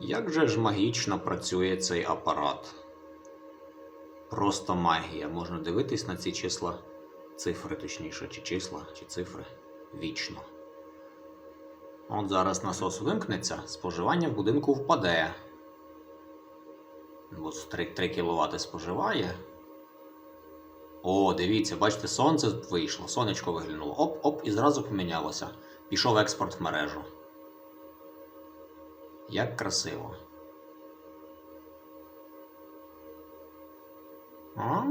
Як же ж магічно працює цей апарат? Просто магія. Можна дивитись на ці числа, цифри, точніше, чи числа, чи цифри вічно. От зараз насос вимкнеться, споживання в будинку впаде. Бо 3, 3 кВт споживає. О, дивіться, бачите, сонце вийшло, сонечко виглянуло. Оп-оп, і зразу помінялося. Пішов експорт в мережу. Як красиво. А?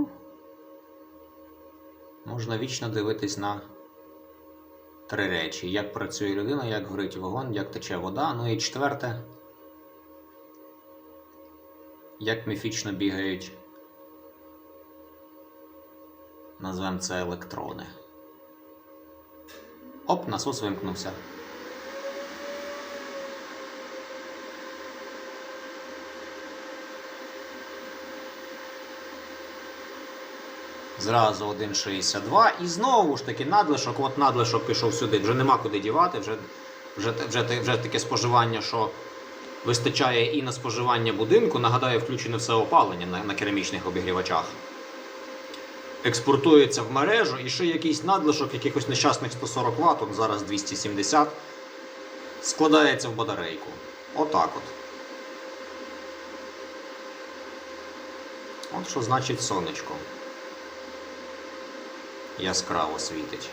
Можна вічно дивитись на три речі: як працює людина, як горить вогонь, як тече вода. Ну і четверте. Як міфічно бігають. Назвемо це електрони. Оп, насос вимкнувся. Зразу 1,62 і знову ж таки надлишок, от надлишок пішов сюди, вже нема куди дівати, вже, вже, вже, вже, таке споживання, що вистачає і на споживання будинку. Нагадаю, включене все опалення на, на керамічних обігрівачах. Експортується в мережу і ще якийсь надлишок, якихось нещасних 140 Вт, от зараз 270, складається в батарейку. Отак от. От що значить сонечко. Яскраво світить.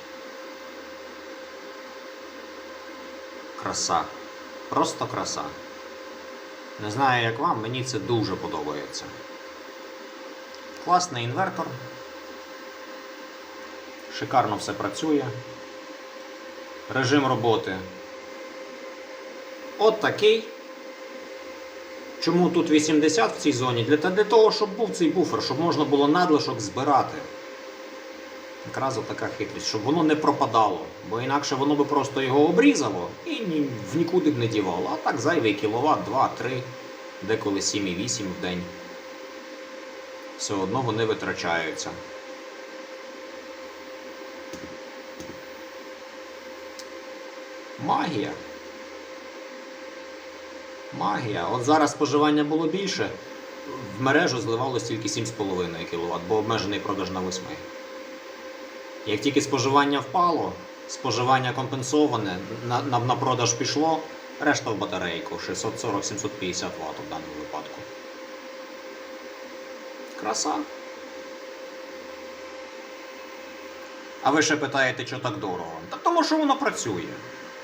Краса. Просто краса. Не знаю, як вам, мені це дуже подобається. Класний інвертор. Шикарно все працює. Режим роботи. От такий. Чому тут 80 в цій зоні? Для, того, щоб був цей буфер, щоб можна було надлишок збирати. Якраз така хитрість, щоб воно не пропадало, бо інакше воно би просто його обрізало і ні, в нікуди б не дівало. А так зайвий кіловат, 2, 3, деколи 7,8 в день. Все одно вони витрачаються. Магія. Магія. От зараз споживання було більше, в мережу зливалось тільки 7,5 кВт, бо обмежений продаж на 8. Як тільки споживання впало, споживання компенсоване, на, на, на продаж пішло, решта в батарейку 640-750 Вт в даному випадку. Краса. А ви ще питаєте, що так дорого? Та тому що воно працює.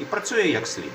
І працює як слід.